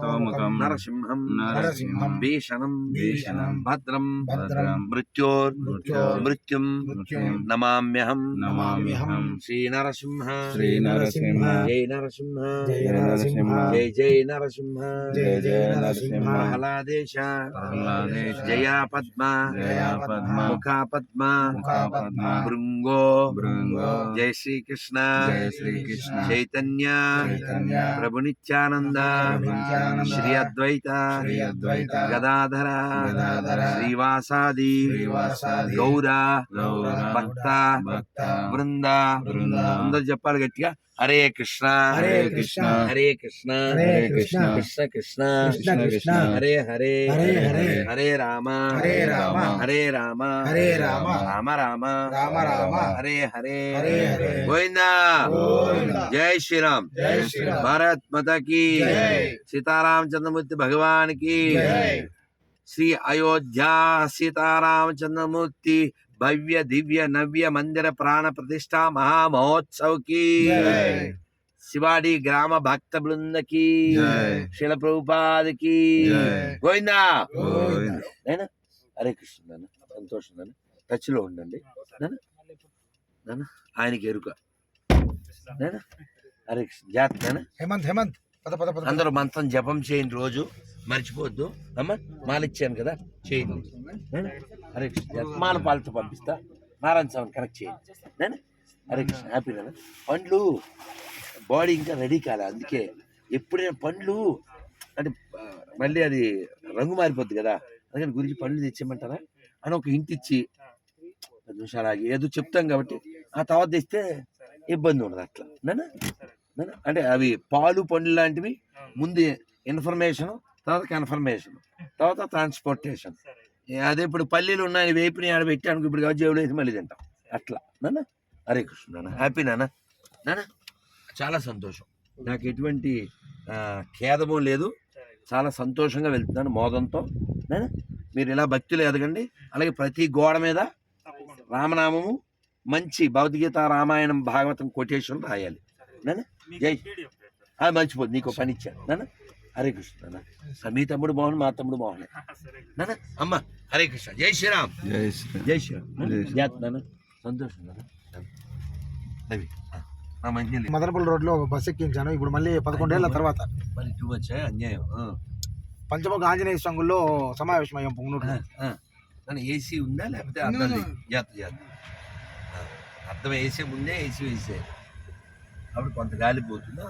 తోముఖం నరసింహం నరసింహం భీషణం భీషణం భద్రం భద్రం మృత్యోర్ మృత్యుం నమామ్యహం నమామ్యహం శ్రీ నరసింహ శ్రీ నరసింహ జై నరసింహ జయ నరసింహ జై జై నరసింహ జయ జయ నరసింహ ప్రహ్లాదేశ ప్రహ్లాదేశ జయా పద్మ జయా పద్మ ముఖా పద్మ ముఖా పద్మ భృంగో భృంగో జై శ్రీకృష్ణ జయ శ్రీకృష్ణ చైతన్య చైతన్య ప్రభు నిత్యానంద శ్రీ అద్వైత. శ్రీ అద్వైత. గదాధర. గదాధర. శ్రీవాసాది. శ్రీవాసాది. గౌర. గౌర. భక్త. భక్త. బృంద. అందరు చెప్పాలి గట్టిగా. హరే కృష్ణ. హరే కృష్ణ. హరే కృష్ణ. హరే కృష్ణ. కృష్ణ కృష్ణ కృష్ణ. కృష్ణ. హరే హరే. హరే హరే. హరే రామ. హరే రామ. హరే రామ. హరే రామ. రామ రామ. రామ రామ. హరే హరే. హరే హరే. గోవిందా. గోవిందా. జై శ్రీరామ్ భారత్ మాతా की జై. సీతారామచంద్రమూర్తి భగవాన్ की జై శ్రీ అయోధ్యా సీతారామచంద్రమూర్తి భవ్య దివ్య నవ్య మందిర ప్రాణ ప్రతిష్ఠా మహామహోత్సవ్కి జై. శివాడి గ్రామ భక్త బృంద కి జై. శిల ప్రభుపాద కి జై. గోవిందా హరే కృష్ణ సంతోషం నాన్న టచ్లో ఉండండి ఆయనకి ఎరుక హరే కృష్ణ హేమంత్ హేమంత్. పద పద పద అందరూ మంత్రం జపం చేయండి రోజు మర్చిపోవద్దు. అమ్మ మాల ఇచ్చాను కదా చేయండి? హరే కృష్ణ మాల పాలతో పంపిస్తా. నారాయణ స్వామి కనెక్ట్ చేయండి నేను? హరే కృష్ణ హ్యాపీ నాన్న పండ్లు. బాడీ ఇంకా రెడీ కాలే అందుకే. ఎప్పుడైనా పండ్లు అంటే మళ్ళీ అది రంగు మారిపోద్ది కదా. అందుకని గురించి పండ్లు తెచ్చేయమంటారా? అని ఒక పది నిమిషాలు ఆగి ఏదో చెప్తాం కాబట్టి ఆ తర్వాత తెస్తే ఇబ్బంది ఉండదు అట్లా. నాన్న? అంటే అవి పాలు పండ్లు లాంటివి ముందు ఇన్ఫర్మేషన్ తర్వాత కన్ఫర్మేషన్ తర్వాత ట్రాన్స్పోర్టేషన్ అదే ఇప్పుడు పల్లీలు ఉన్నాయి వేపిని ఆడ పెట్టాను ఇప్పుడు జేబులో వేసి మళ్ళీ తింటాం. అట్లా. నాన్న హరే కృష్ణ నాన్న హ్యాపీ నాన్న నాన్న చాలా సంతోషం. నాకు ఎటువంటి ఖేదము లేదు. చాలా సంతోషంగా వెళ్తున్నాను మోదంతో. నాన్న మీరు ఇలా భక్తులు ఎదగండి. అలాగే ప్రతి గోడ మీద రామనామము మంచి భగవద్గీత రామాయణం భాగవతం కొటేషన్ రాయాలి. నాన్న? జై. అది మర్చిపోదు నీకు పని ఇచ్చాను. నాన్న? హరే కృష్ణ నాన్న. మీ తమ్ముడు బాగుంది మా తమ్ముడు బాగున్నాయి నాన్న అమ్మ హరే కృష్ణ. జై శ్రీరామ్. జై శ్రీ జై శ్రీరామ్. నాన్న, జై శ్రీరామ్. నాన్న. సంతోషం నాన్న. మదనపల్లి రోడ్లో బస్ ఎక్కించాను. ఇప్పుడు మళ్ళీ పదకొండేళ్ళ తర్వాత. మరి అన్యాయం. పంచముఖ ఆంజనేయ స్వాముల్లో సమావేశం అయ్యాం పొంగునూరు ఏసీ ఉందా? లేకపోతే మొత్తం వేసే ముందే ఏసీ వేసే అప్పుడు కొంత గాలి పోతుందా